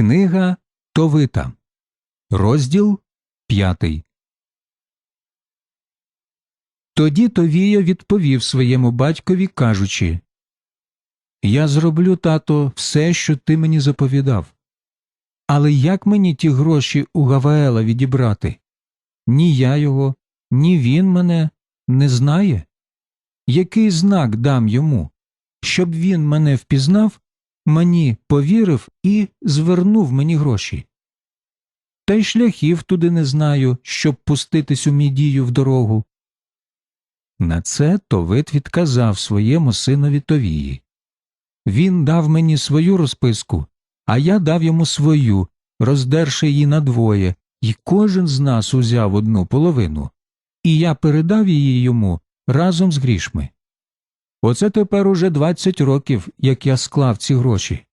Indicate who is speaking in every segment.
Speaker 1: Книга Товита, розділ п'ятий. Тоді Товія відповів своєму батькові, кажучи Я зроблю, тато, все, що ти мені заповідав. Але як мені ті гроші у Гаваела відібрати? Ні я його, ні він мене не знає. Який знак дам йому, щоб він мене впізнав, мені повірив і звернув мені гроші? Та й шляхів туди не знаю, щоб пуститись у мідію в дорогу. На це Товит відказав своєму синові Товії. Він дав мені свою розписку, а я дав йому свою, роздерши її надвоє, і кожен з нас узяв одну половину, і я передав її йому разом з грішми. Оце тепер уже двадцять років, як я склав ці гроші.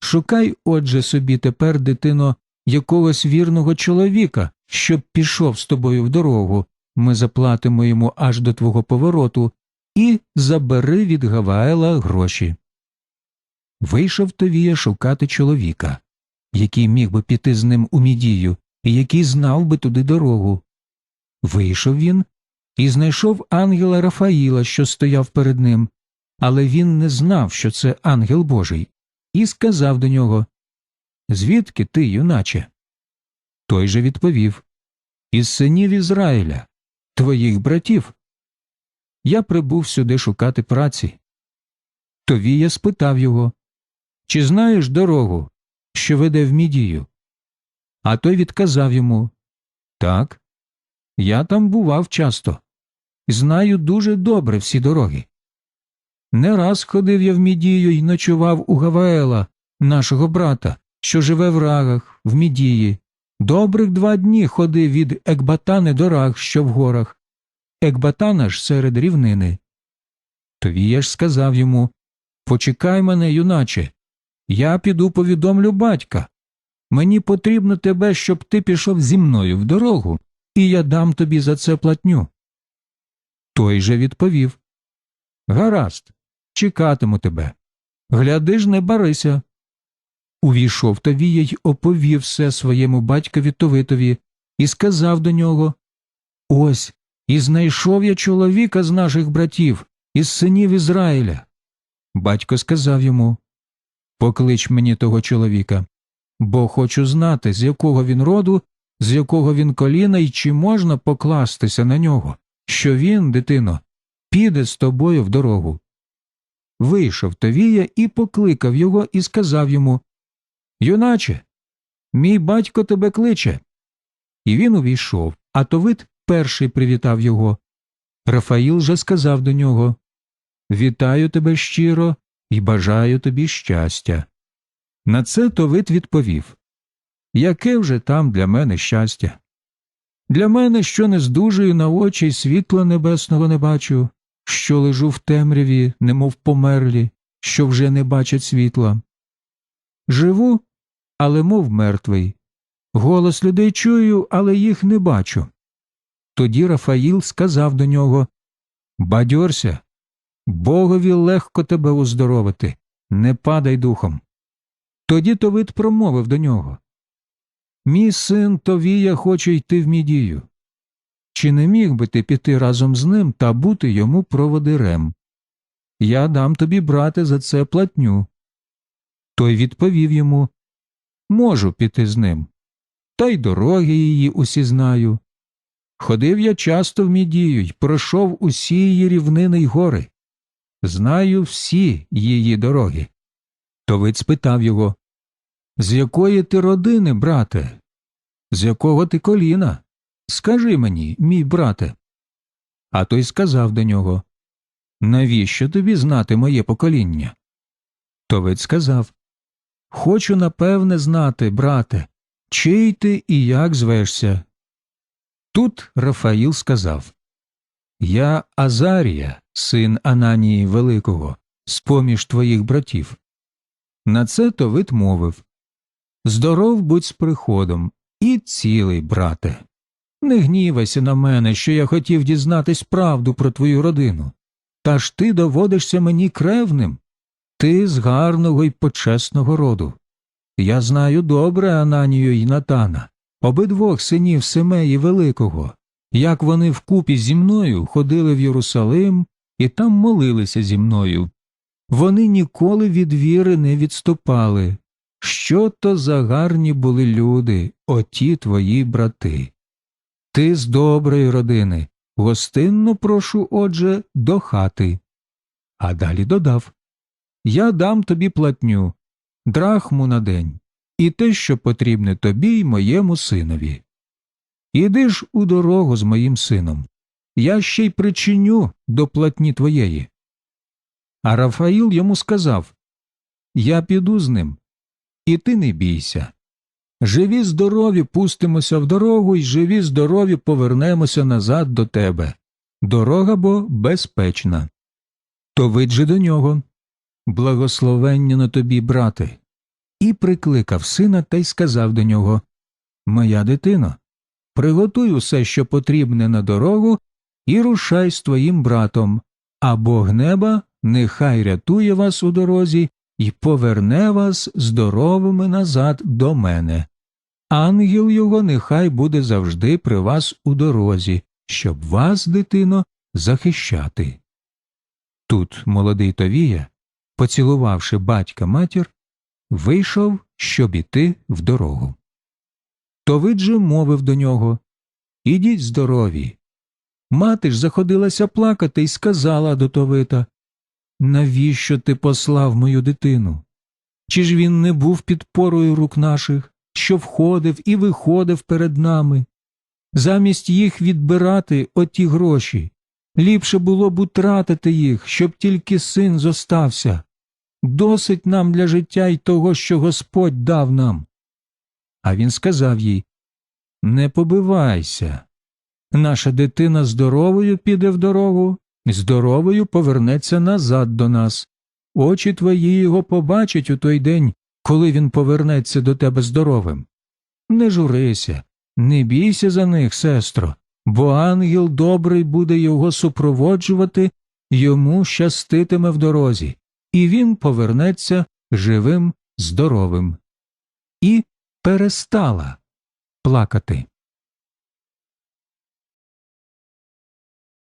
Speaker 1: Шукай, отже, собі тепер, дитино, якогось вірного чоловіка, щоб пішов з тобою в дорогу, ми заплатимо йому аж до твого повороту, і забери від Гаваела гроші. Вийшов Товія шукати чоловіка, який міг би піти з ним у мідію, і який знав би туди дорогу. Вийшов він і знайшов ангела Рафаїла, що стояв перед ним, але він не знав, що це ангел Божий, і сказав до нього Звідки ти, юначе? Той же відповів Із синів Ізраїля, твоїх братів. Я прибув сюди шукати праці. Товія спитав його Чи знаєш дорогу, що веде в мідію? А той відказав йому Так, я там бував часто, знаю дуже добре всі дороги. Не раз ходив я в мідію і ночував у Гаваела, нашого брата, що живе в рагах, в мідії. Добрих два дні ходив від Екбатани до раг, що в горах. Екбатана ж серед рівнини. Товія ж сказав йому Почекай мене, юначе, я піду повідомлю батька. Мені потрібно тебе, щоб ти пішов зі мною в дорогу, і я дам тобі за це платню. Той же відповів Гаразд, чекатиму тебе. Гляди ж, не барися. Увійшов Товія й оповів все своєму батькові Товитові і сказав до нього Ось, і знайшов я чоловіка з наших братів, із синів Ізраїля. Батько сказав йому Поклич мені того чоловіка, бо хочу знати, з якого він роду, з якого він коліна і чи можна покластися на нього, що він, дитино, піде з тобою в дорогу. Вийшов Товія і покликав його і сказав йому Юначе, мій батько тебе кличе. І він увійшов, а Товит перший привітав його. Рафаїл же сказав до нього Вітаю тебе щиро і бажаю тобі щастя. На це Товит відповів Яке вже там для мене щастя? Для мене, що не здужую на очі й світла небесного не бачу, що лежу в темряві, немов померлі, що вже не бачать світла. Живу, але мов мертвий. Голос людей чую, але їх не бачу. Тоді Рафаїл сказав до нього Бадьорся, Богові легко тебе уздоровити, не падай духом. Тоді Товит промовив до нього Мій син Товія хоче йти в мідію. Чи не міг би ти піти разом з ним та бути йому проводирем? Я дам тобі, брате, за це платню. Той відповів йому Можу піти з ним. Та й дороги її усі знаю. Ходив я часто в мідію й пройшов усі її рівнини й гори. Знаю всі її дороги. Товит спитав його З якої ти родини, брате? З якого ти коліна? Скажи мені, мій брате. А той сказав до нього Навіщо тобі знати моє покоління? Товит сказав Хочу напевне знати, брате, чий ти і як звешся. Тут Рафаїл сказав Я Азарія, син Ананії Великого, з поміж твоїх братів. На це Товит мовив Здоров будь з приходом цілий, брате. Не гнівайся на мене, що я хотів дізнатись правду про твою родину. Та ж ти доводишся мені кревним, ти з гарного й почесного роду. Я знаю добре Ананію й Натана, обидвох синів Семеї Великого, як вони вкупі зі мною ходили в Єрусалим і там молилися зі мною. Вони ніколи від віри не відступали. Що то за гарні були люди, оті твої брати. Ти з доброї родини, гостинно прошу, отже, до хати. А далі додав Я дам тобі платню, драхму на день, і те, що потрібне тобі й моєму синові. Іди ж у дорогу з моїм сином, я ще й причиню до платні твоєї. А Рафаїл йому сказав Я піду з ним, і ти не бійся. Живі здорові пустимося в дорогу, і живі здорові повернемося назад до тебе. Дорога бо безпечна. То виджи до нього. Благословення на тобі, брате. І прикликав сина та й сказав до нього Моя дитино, приготуй усе, що потрібне на дорогу, і рушай з твоїм братом, а Бог неба нехай рятує вас у дорозі і поверне вас здоровими назад до мене. Ангел його нехай буде завжди при вас у дорозі, щоб вас, дитино, захищати. Тут молодий Товія, поцілувавши батька матір, вийшов, щоб іти в дорогу. Товид же мовив до нього Ідіть здорові. Мати ж заходилася плакати і сказала до Товита Навіщо ти послав мою дитину? Чи ж він не був підпорою рук наших, що входив і виходив перед нами? Замість їх відбирати оті гроші, ліпше було б утратити їх, щоб тільки син зостався. Досить нам для життя й того, що Господь дав нам. А він сказав їй Не побивайся. Наша дитина здоровою піде в дорогу, здоровою повернеться назад до нас. Очі твої його побачать у той день, коли він повернеться до тебе здоровим. Не журися, не бійся за них, сестро, бо ангел добрий буде його супроводжувати, йому щаститиме в дорозі, і він повернеться живим, здоровим. І перестала плакати.